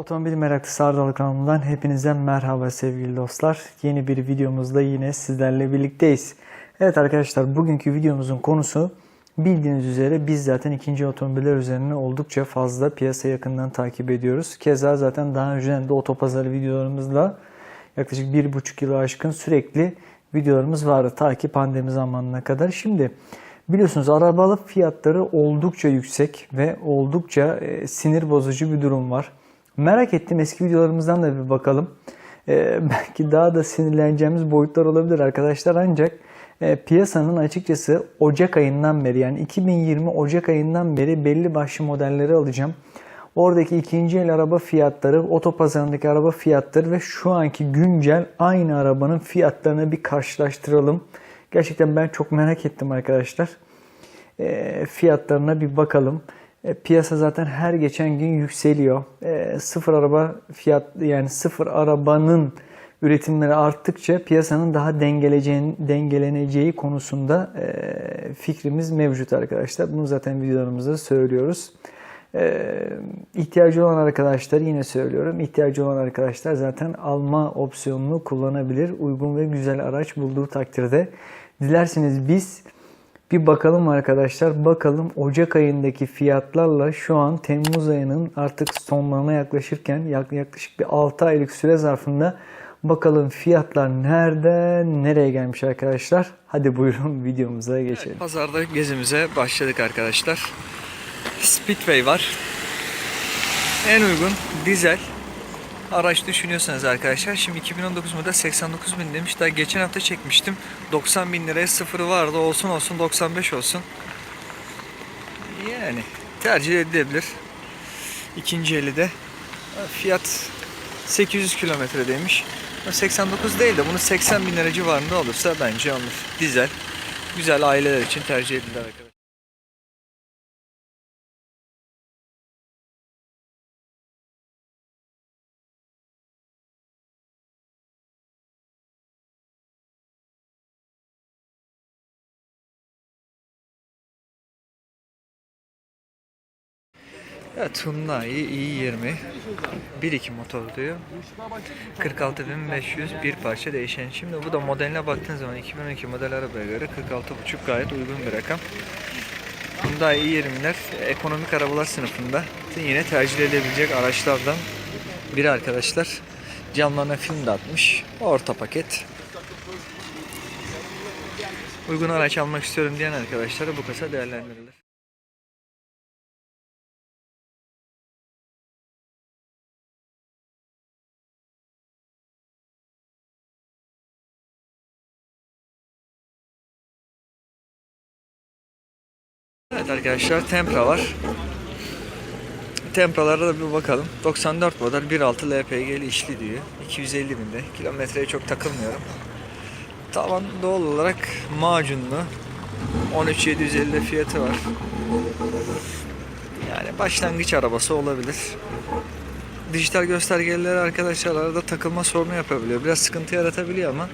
Otomobil meraklısı Ardal kanalından hepinize merhaba sevgili dostlar. Yeni bir videomuzda yine sizlerle birlikteyiz. Evet arkadaşlar bugünkü videomuzun konusu bildiğiniz üzere biz zaten ikinci otomobiller üzerine oldukça fazla piyasa yakından takip ediyoruz. Keza zaten daha önceden de otopazarı videolarımızla yaklaşık bir buçuk yılı aşkın sürekli videolarımız vardı ta ki pandemi zamanına kadar. Şimdi biliyorsunuz arabalı fiyatları oldukça yüksek ve oldukça e, sinir bozucu bir durum var. Merak ettim eski videolarımızdan da bir bakalım. Ee, belki daha da sinirleneceğimiz boyutlar olabilir arkadaşlar ancak e, piyasanın açıkçası Ocak ayından beri yani 2020 Ocak ayından beri belli başlı modelleri alacağım. Oradaki ikinci el araba fiyatları, otopazarındaki araba fiyatları ve şu anki güncel aynı arabanın fiyatlarını bir karşılaştıralım. Gerçekten ben çok merak ettim arkadaşlar. E, fiyatlarına bir bakalım. E, piyasa zaten her geçen gün yükseliyor. E, sıfır araba fiyat yani sıfır arabanın üretimleri arttıkça piyasanın daha dengeleneceği konusunda e, fikrimiz mevcut arkadaşlar. Bunu zaten videolarımızda söylüyoruz. E, ihtiyacı olan arkadaşlar yine söylüyorum. ihtiyacı olan arkadaşlar zaten alma opsiyonunu kullanabilir. Uygun ve güzel araç bulduğu takdirde. Dilerseniz biz bir bakalım arkadaşlar. Bakalım Ocak ayındaki fiyatlarla şu an Temmuz ayının artık sonlarına yaklaşırken yaklaşık bir 6 aylık süre zarfında bakalım fiyatlar nereden nereye gelmiş arkadaşlar. Hadi buyurun videomuza geçelim. Pazarda gezimize başladık arkadaşlar. Speedway var. En uygun dizel araç düşünüyorsanız arkadaşlar. Şimdi 2019 model 89 bin demiş. Daha geçen hafta çekmiştim. 90 bin liraya sıfırı vardı. Olsun olsun 95 olsun. Yani tercih edilebilir. İkinci eli de fiyat 800 kilometre demiş. 89 değil de bunu 80 bin lira civarında olursa bence alınır. Dizel. Güzel aileler için tercih edilir arkadaşlar. Evet Hyundai i20 1.2 motor diyor. 46.500 bir parça değişen. Şimdi bu da modeline baktığın zaman 2012 model arabaya göre 46.5 gayet uygun bir rakam. Hyundai i20'ler ekonomik arabalar sınıfında yine tercih edilebilecek araçlardan biri arkadaşlar. Camlarına film de atmış. Orta paket. Uygun araç almak istiyorum diyen arkadaşlara bu kasa değerlendirilir. Evet arkadaşlar Tempra var. Tempralara da bir bakalım. 94 model 1.6 LPG'li işli diyor. 250 binde. Kilometreye çok takılmıyorum. Tavan doğal olarak macunlu. 13.750 fiyatı var. Yani başlangıç arabası olabilir. Dijital göstergeleri arkadaşlar arada takılma sorunu yapabiliyor. Biraz sıkıntı yaratabiliyor ama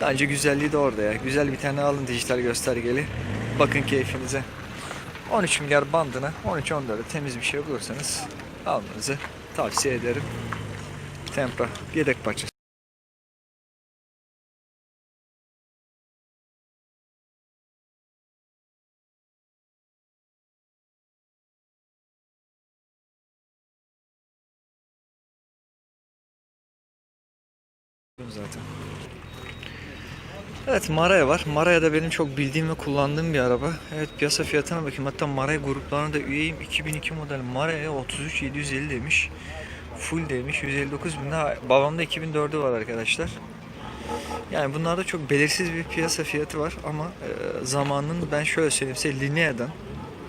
bence güzelliği de orada ya. Güzel bir tane alın dijital göstergeli. Bakın keyfinize. 13 milyar bandına 13-14'e temiz bir şey bulursanız almanızı tavsiye ederim. Tempra yedek parçası. zaten. Evet Maraya var. Maraya da benim çok bildiğim ve kullandığım bir araba. Evet piyasa fiyatına bakayım. Hatta Maraya gruplarına da üyeyim. 2002 model Maraya 33750 demiş. Full demiş. 159 bin daha. Babamda 2004'ü var arkadaşlar. Yani bunlarda çok belirsiz bir piyasa fiyatı var ama e, zamanının ben şöyle söyleyeyim size Linea'dan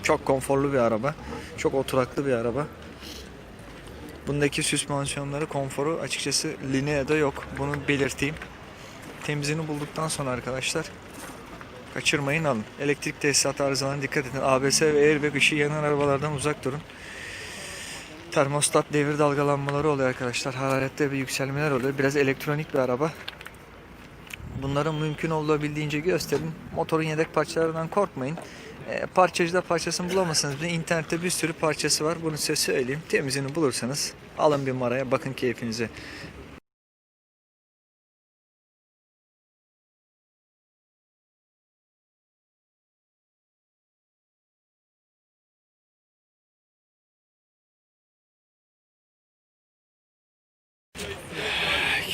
çok konforlu bir araba. Çok oturaklı bir araba. Bundaki süspansiyonları, konforu açıkçası Linea'da yok. Bunu belirteyim. Temizini bulduktan sonra arkadaşlar kaçırmayın alın. Elektrik tesisat arızalarına dikkat edin. ABS ve airbag ışığı yanan arabalardan uzak durun. Termostat devir dalgalanmaları oluyor arkadaşlar. Hararette bir yükselmeler oluyor. Biraz elektronik bir araba. Bunların mümkün olabildiğince gösterin. Motorun yedek parçalarından korkmayın. E, parçacıda parçasını bulamazsanız bile internette bir sürü parçası var. Bunu size söyleyeyim. Temizini bulursanız alın bir maraya bakın keyfinize.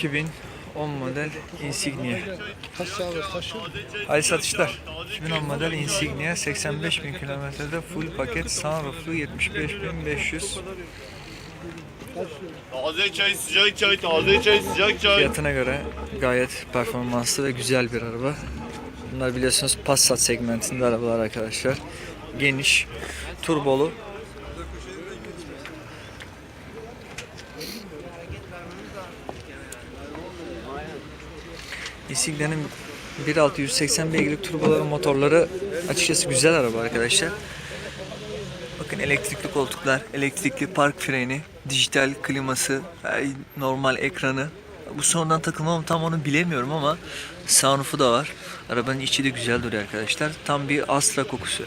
...2010 model Insignia. Ay satışlar. 2010 model Insignia 85 bin kilometrede full paket sunrooflu 75.500 Taze çay, sıcak çay, taze çay, sıcak çay. fiyatına göre gayet performanslı ve güzel bir araba. Bunlar biliyorsunuz Passat segmentinde arabalar arkadaşlar. Geniş, turbolu. Insignia'nın 1.6 180 beygirlik turboları motorları açıkçası güzel araba arkadaşlar. Bakın elektrikli koltuklar, elektrikli park freni, dijital kliması, normal ekranı. Bu sonradan takılma mı tam onu bilemiyorum ama sunroof'u da var. Arabanın içi de güzel duruyor arkadaşlar. Tam bir Astra kokusu.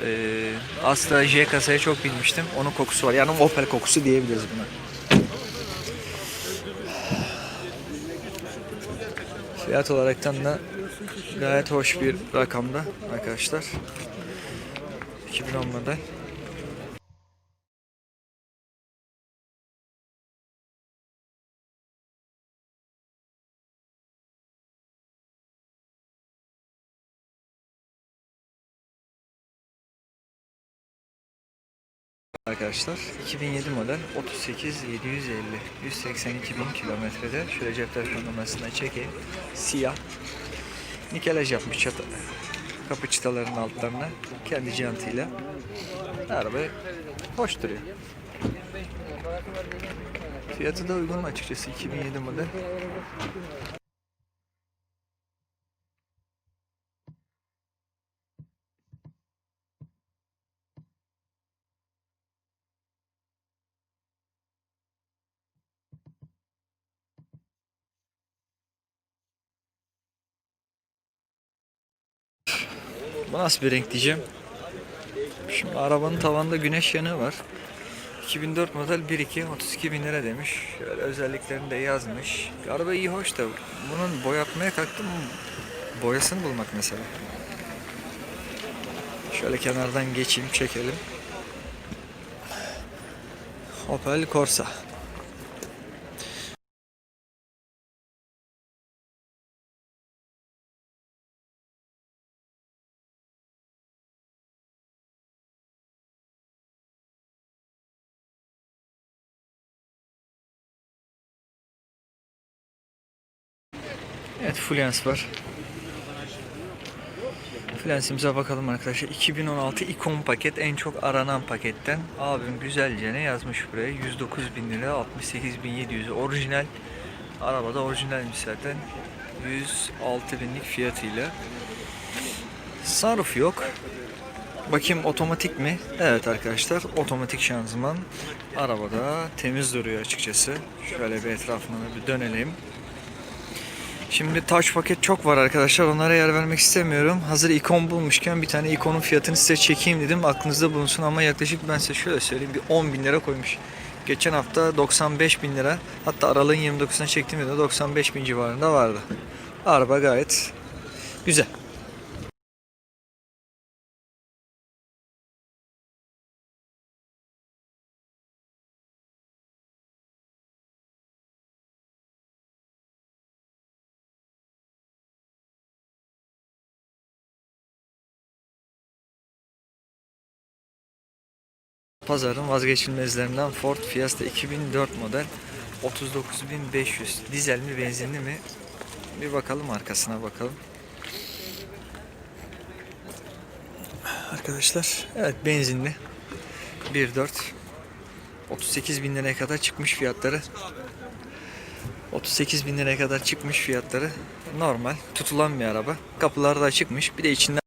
Astra J kasaya çok binmiştim. Onun kokusu var. Yani Opel kokusu diyebiliriz buna. Fiyat olaraktan da gayet hoş bir rakamda arkadaşlar. 2010 model. Arkadaşlar. 2007 model 38 750 182 bin kilometrede. Şöyle cep telefon numarasına çekeyim. Siyah. Nikelaj yapmış çatı kapı çıtalarının altlarına. Kendi jantıyla. Araba hoş duruyor. Fiyatı da uygun açıkçası 2007 model Bu nasıl bir renk diyeceğim. Şimdi arabanın tavanında güneş yanığı var. 2004 model 1.2 32 bin lira demiş. Şöyle özelliklerini de yazmış. Araba iyi hoş da bunun boyatmaya kalktım boyasını bulmak mesela. Şöyle kenardan geçeyim çekelim. Opel Corsa. Evet Fluence var. Fluence'imize bakalım arkadaşlar. 2016 ikon paket en çok aranan paketten. Abim güzelce ne yazmış buraya? 109 bin lira 68 bin 700 orijinal. Arabada orijinalmiş zaten. 106 binlik fiyatıyla. Sunroof yok. Bakayım otomatik mi? Evet arkadaşlar otomatik şanzıman. Arabada temiz duruyor açıkçası. Şöyle bir etrafına bir dönelim. Şimdi touch paket çok var arkadaşlar. Onlara yer vermek istemiyorum. Hazır ikon bulmuşken bir tane ikonun fiyatını size çekeyim dedim. Aklınızda bulunsun ama yaklaşık ben size şöyle söyleyeyim. Bir 10 bin lira koymuş. Geçen hafta 95 bin lira. Hatta aralığın 29'una çektiğimde de 95 bin civarında vardı. Araba gayet güzel. Pazarın vazgeçilmezlerinden Ford Fiesta 2004 model 39.500 dizel mi benzinli mi? Bir bakalım arkasına bakalım. Arkadaşlar evet benzinli. 1.4 38 bin liraya kadar çıkmış fiyatları. 38 bin liraya kadar çıkmış fiyatları. Normal tutulan bir araba. Kapılar da açıkmış. Bir de içinden